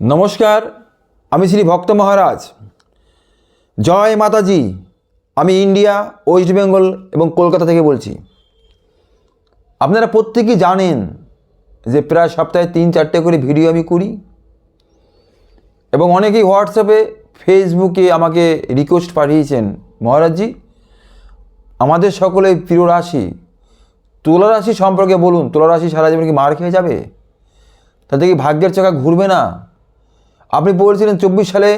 নমস্কার, আমি শ্রী ভক্ত মহারাজ। জয় মাতাজি, আমি ইন্ডিয়া, ওয়েস্ট বেঙ্গল এবং কলকাতা থেকে বলছি। আপনারা প্রত্যেকেই জানেন যে প্রায় সপ্তাহে তিন চারটে করে ভিডিও আমি করি এবং অনেকেই হোয়াটসঅ্যাপে, ফেসবুকে আমাকে রিকোয়েস্ট পাঠিয়েছেন। মহারাজজি, আমাদের সকলের প্রিয় রাশি। তুলা রাশি সম্পর্কে বলুন, তুলা রাশি সারা জীবন কি মার খেয়ে যাবে? তাতে কি ভাগ্যের চাকা ঘুরবে না? আপনি বলছিলেন চব্বিশ সালে,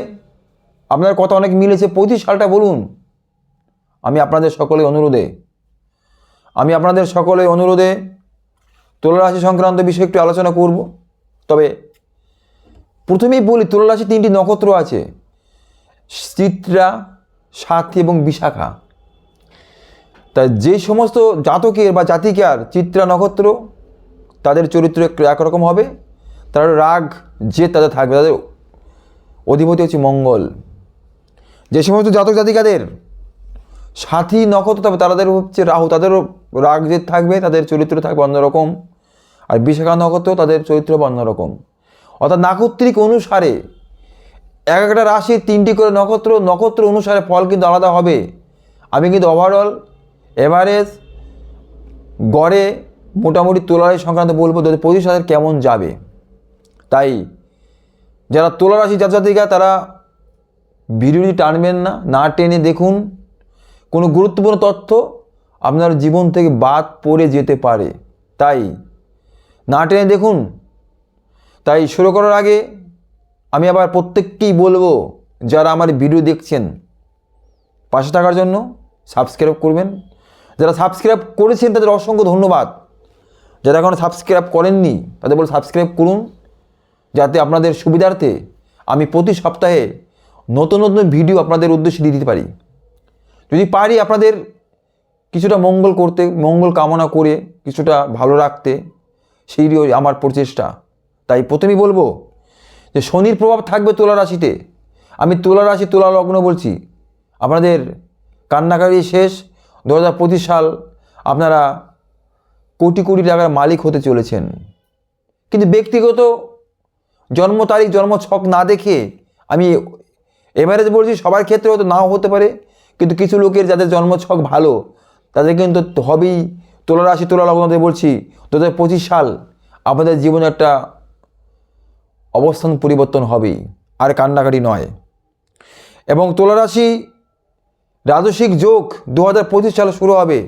আপনার কথা অনেক মিলেছে, পঁচিশ সালটা বলুন। আমি আপনাদের সকলে অনুরোধে, আমি আপনাদের সকলে অনুরোধে তুলা রাশি সংক্রান্ত বিষয়ে একটু আলোচনা করব। তবে প্রথমেই বলি তুলা রাশি তিনটি নক্ষত্র আছে, চিত্রা, সাথী এবং বিশাখা। তাই যে সমস্ত জাতকের বা জাতিকার চিত্রা নক্ষত্র, তাদের চরিত্র একরকম হবে। তার রাগ যে তাদের থাকবে। তাদের অধিপতি হচ্ছে মঙ্গল। যে সমস্ত জাতক জাতিকাদের সাথী নক্ষত্র তবে তাদের হচ্ছে রাহু, তাদেরও রাগ যে থাকবে, তাদের চরিত্র থাকবে অন্যরকম। আর বিশাখা নক্ষত্র তাদের চরিত্র হবে অন্যরকম। অর্থাৎ নাক্ষত্রিক অনুসারে এক একটা রাশির তিনটি করে নক্ষত্র নক্ষত্র অনুসারে ফল কিন্তু আলাদা হবে। আমি কিন্তু ওভারঅল এভারেজ গড়ে মোটামুটি তোলারাশি সংক্রান্ত বলব দু হাজার পঁচিশ হাজার কেমন যাবে। তাই যারা তোলা রাশি জাতজাতিকা, তারা ভিডিওটি টানবেন না না টেনে দেখুন। কোনো গুরুত্বপূর্ণ তথ্য আপনার জীবন থেকে বাদ পড়ে যেতে পারে। তাই না টেনে দেখুন। তাই শুরু করার আগে আমি আবার প্রত্যেককেই বলব, যারা আমার ভিডিও দেখছেন, পাশে থাকার জন্য সাবস্ক্রাইব করবেন। যারা সাবস্ক্রাইব করেছেন, তাদের অসংখ্য ধন্যবাদ। যারা এখনও সাবস্ক্রাইব করেননি, তাদের বলে সাবস্ক্রাইব করুন। যাতে আপনাদের সুবিধার্থে আমি প্রতি সপ্তাহে নতুন নতুন ভিডিও আপনাদের উদ্দেশ্যে দিয়ে দিতে পারি। যদি পারি আপনাদের কিছুটা মঙ্গল করতে, মঙ্গল কামনা করে, কিছুটা ভালো রাখতে সেইটিও আমার প্রচেষ্টা। তাই প্রথমেই বলব যে শনির প্রভাব থাকবে তুলা রাশিতে। আমি তুলা রাশি, তুলা লগ্ন বলছি। আপনাদের কান্নাকারি শেষ। দু হাজার পঁচিশ সাল আপনারা কোটি কোটি টাকার মালিক হতে চলেছেন। কিন্তু ব্যক্তিগত জন্ম তারিখ, জন্ম ছক না দেখে আমি এভারেজ বলছি সবার ক্ষেত্রে হয়তো নাও হতে পারে, কিন্তু কিছু লোকের যাদের জন্ম ছক ভালো, তাদের কিন্তু হবেই তোলা রাশি তোলা লগ্নতে বলছি দু হাজার পঁচিশ সাল আপনাদের জীবনে একটা অবস্থান পরিবর্তন হবেই, আর কান্নাকাটি নয়। এবং তুলা রাশি রাজসিক যোগ দু হাজার পঁচিশ সালে শুরু হবে।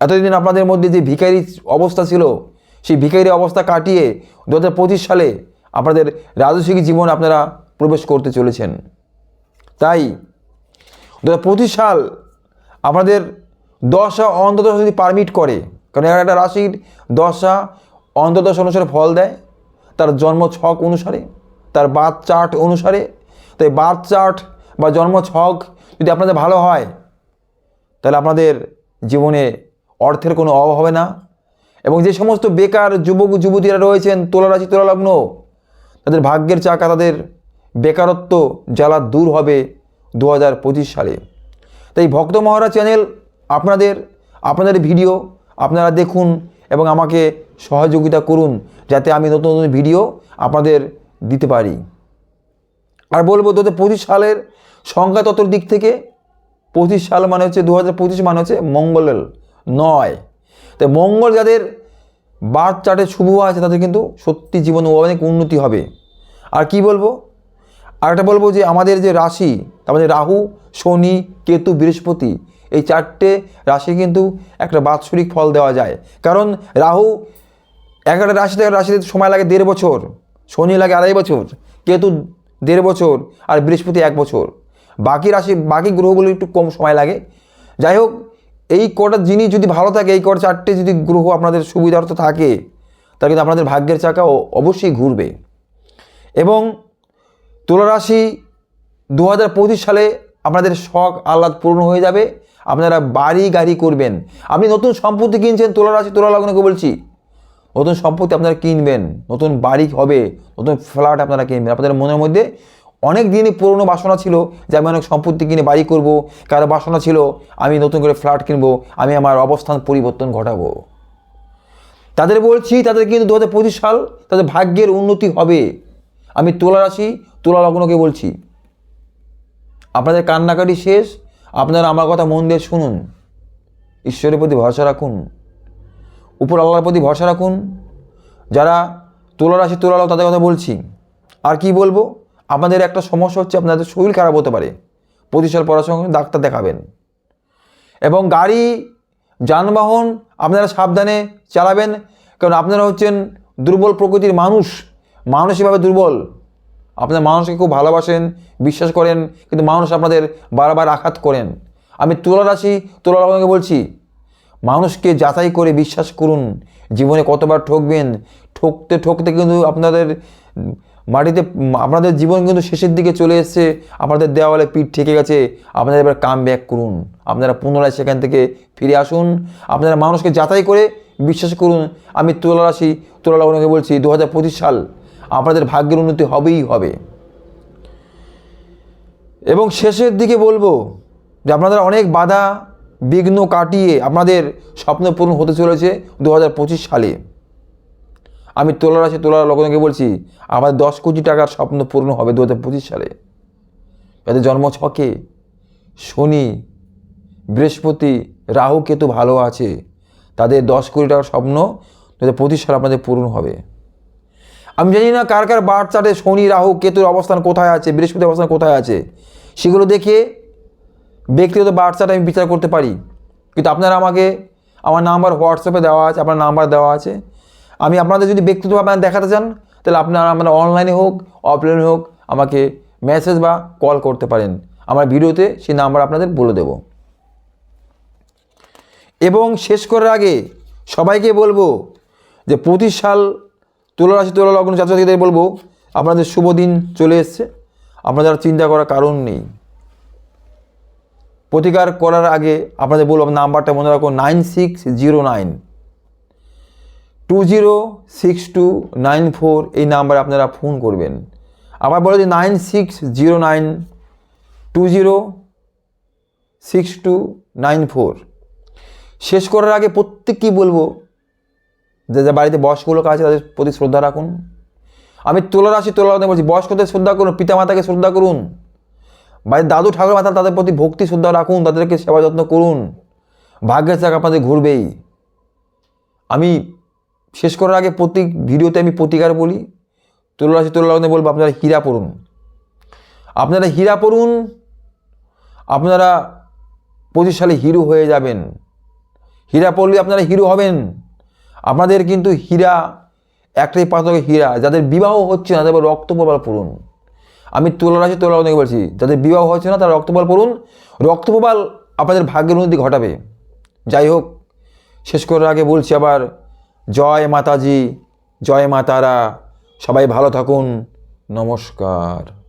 এতদিন আপনাদের মধ্যে যে ভিখারি অবস্থা ছিল, সেই ভিখারি অবস্থা কাটিয়ে দু হাজার পঁচিশ সালে আপনাদের রাজসিক জীবন আপনারা প্রবেশ করতে চলেছেন। তাই দু পঁচিশ সাল আপনাদের দশা অন্তদশ যদি পারমিট করে, কারণ একটা রাশির দশা অন্তদশ অনুসারে ফল দেয়, তার জন্ম ছক অনুসারে, তার বার্থ চার্ট অনুসারে, তাই বার্থ চার্ট বা জন্ম ছক যদি আপনাদের ভালো হয়, তাহলে আপনাদের জীবনে অর্থের কোনো অভাব হবে না। এবং যে সমস্ত বেকার যুবক যুবতীরা রয়েছেন তোলা রাশি তোলা লগ্ন তাদের ভাগ্যের চাকা তাদের বেকারত্ব জ্বালা দূর হবে দু হাজার পঁচিশ সালে। তাই ভক্ত মহারাজ চ্যানেল, আপনাদের আপনাদের ভিডিও আপনারা দেখুন এবং আমাকে সহযোগিতা করুন যাতে আমি নতুন নতুন ভিডিও আপনাদের দিতে পারি। আর বলব দু হাজার পঁচিশ সালের সংখ্যাতত্ত্বর দিক থেকে, পঁচিশ সাল মানে হচ্ছে দু হাজার পঁচিশ মানে হচ্ছে মঙ্গলের নয়। তাই মঙ্গল যাদের বার্থ চার্টে শুভ আছে তাদের কিন্তু সত্যি জীবনে অনেক উন্নতি হবে। আর কি বলব? আর একটা বলব যে আমাদের যে রাশি আমাদের রাহু, শনি, কেতু, বৃহস্পতি, এই চারটে রাশি কিন্তু একটা বাৎসরিক ফল দেওয়া যায়। কারণ রাহু একটা রাশি থেকে রাশিতে সময় লাগে দেড় বছর, শনি লাগে আড়াই বছর, কেতু দেড় বছর, আর বৃহস্পতি এক বছর। বাকি রাশি, বাকি গ্রহগুলো একটু কম সময় লাগে। যাই হোক এই কটা জিনিস যদি ভালো থাকে, এই কটা চারটে যদি গ্রহ আপনাদের সুবিধার্থ থাকে, তাহলে কিন্তু আপনাদের ভাগ্যের চাকা অবশ্যই ঘুরবে। এবং তুলা রাশি দু হাজার সালে আপনাদের শখ, আহ্লাদ পূর্ণ হয়ে যাবে। আপনারা বাড়ি গাড়ি করবেন। আপনি নতুন সম্পত্তি কিনছেন তুলা রাশি তুলা লগ্নকে বলছি। নতুন সম্পত্তি আপনারা কিনবেন, নতুন বাড়ি হবে, নতুন ফ্ল্যাট আপনারা কিনবেন। আপনাদের মনের মধ্যে অনেক দিনই পুরনো বাসনা ছিল যে আমি অনেক সম্পত্তি কিনে বাড়ি করব। কারও বাসনা ছিল, আমি নতুন করে ফ্ল্যাট কিনবো, আমি আমার অবস্থান পরিবর্তন ঘটাবো। তাদের বলছি, তাদের কিন্তু দু হাজার পঁচিশ সাল তাদের ভাগ্যের উন্নতি হবে। আমি তুলা রাশি, তুলা লগ্নকে বলছি। আপনাদের কান্নাকাটি শেষ? আপনারা আমার কথা মন দিয়ে শুনুন। ঈশ্বরের প্রতি ভরসা রাখুন। উপর আল্লাহর প্রতি ভরসা রাখুন। যারা তুলা রাশি, তুলা তাদের কথা বলছি। আর কি বলব? আপনাদের একটা সমস্যা হচ্ছে আপনাদের শরীর খারাপ হতে পারে। সাল পড়াশোনা করে ডাক্তার দেখাবেন। এবং গাড়ি, যানবাহন আপনারা সাবধানে চালাবেন। কারণ আপনারা হচ্ছেন দুর্বল প্রকৃতির মানুষ। মানসিকভাবে দুর্বল। আপনার মানুষকে খুব ভালোবাসেন, বিশ্বাস করেন, কিন্তু মানুষ আপনাদের বারবার আঘাত করেন। আমি তুলা রাশি তুলা লগ্নকে বলছি, মানুষকে যাচাই করে বিশ্বাস করুন। জীবনে কতবার ঠকবেন? ঠকতে ঠকতে কিন্তু আপনাদের মাটিতে, আপনাদের জীবন কিন্তু শেষের দিকে চলে এসছে। আপনাদের দেওয়ালে পিঠ ঠেকে গেছে। আপনারা এবার কাম ব্যাক করুন। আপনারা পুনরায় সেখান থেকে ফিরে আসুন। আপনারা মানুষকে যাচাই করে বিশ্বাস করুন। আমি তুলা রাশি তুলা লগ্নকে বলছি দু হাজার পঁচিশ সাল আপনাদের ভাগ্যের উন্নতি হবেই হবে। এবং শেষের দিকে বলব যে আপনাদের অনেক বাধা, বিঘ্ন কাটিয়ে আপনাদের স্বপ্ন পূরণ হতে চলেছে দু হাজার পঁচিশ সালে। আমি তোলা রাশি তোলার লগ্নকে বলছি, আমাদের দশ কোটি টাকার স্বপ্ন পূরণ হবে দু হাজার পঁচিশ সালে। যাদের জন্ম ছকে, শনি, বৃহস্পতি, রাহু কেতু ভালো আছে, তাদের দশ কোটি টাকার স্বপ্ন দু হাজার পঁচিশ সালে আপনাদের পূরণ হবে। আমি জানি না কার কার বার চার্টে শনি, রাহু, কেতুর অবস্থান কোথায় আছে, বৃহস্পতির অবস্থান কোথায় আছে, সেগুলো দেখে ব্যক্তিগত বার চার্ট আমি বিচার করতে পারি। কিন্তু আপনারা আমাকে, আমার নাম্বার হোয়াটসঅ্যাপে দেওয়া আছে, আপনার নাম্বার দেওয়া আছে আমি আপনাদের যদি ব্যক্তিগতভাবে দেখাতে চান, তাহলে আপনারা আপনারা অনলাইনে হোক অফলাইনে হোক, আমাকে মেসেজ বা কল করতে পারেন। আমার ভিডিওতে সেই নাম্বার আপনাদের বলে দেবো। এবং শেষ করার আগে সবাইকে বলব যে পঁচিশ সাল তুলা রাশি তুলা লগ্ন ছাত্রছাত্রীদের বলব, আপনাদের শুভ দিন চলে এসছে। আপনাদের চিন্তা করার কারণ নেই। প্রতিকার করার আগে আপনাদের বলব নাম্বারটা মনে রাখুন nine six zero nine two zero six two nine four এই নাম্বারে আপনারা ফোন করবেন। আবার বলে যে nine six zero nine, two zero six two nine four. শেষ করার আগে প্রত্যেককেই বলব যে যে বাড়িতে বয়স্ক লোক আছে, তাদের প্রতি শ্রদ্ধা রাখুন। আমি তোলা রাশি, তোলা বলছি, বয়স্কদের শ্রদ্ধা করুন, পিতামাতাকে শ্রদ্ধা করুন। বাড়ির দাদু ঠাকুর মাতা তাদের প্রতি ভক্তি, শ্রদ্ধা রাখুন, তাদেরকে সেবা যত্ন করুন। ভাগ্যের চাক আপনাদের ঘুরবেই। আমি শেষ করার আগে প্রতি ভিডিওতে আমি প্রতিকার বলি। তুলা রাশি তোলা রাখতে বলব, আপনারা হীরা পড়ুন। আপনারা হীরা পড়ুন, আপনারা পঁচিশ সালে হিরো হয়ে যাবেন। হীরা পড়লে আপনারা হিরো হবেন। আপনাদের কিন্তু হীরা, একটাই পাথরের হীরা, যাদের বিবাহ হচ্ছে না, তাদের রক্তপ্রবাল পড়ুন। আমি তোলা রাশি তোলা অনেকে বলছি, যাদের বিবাহ হচ্ছে না, তারা রক্তপ্রবাল পড়ুন। রক্তপ্রবাল আপনাদের ভাগ্যের উন্নতি ঘটাবে। যাই হোক, শেষ করার আগে বলছি আবার জয় মাতাজি জয় মাতারা সবাই ভালো থাকুন। নমস্কার।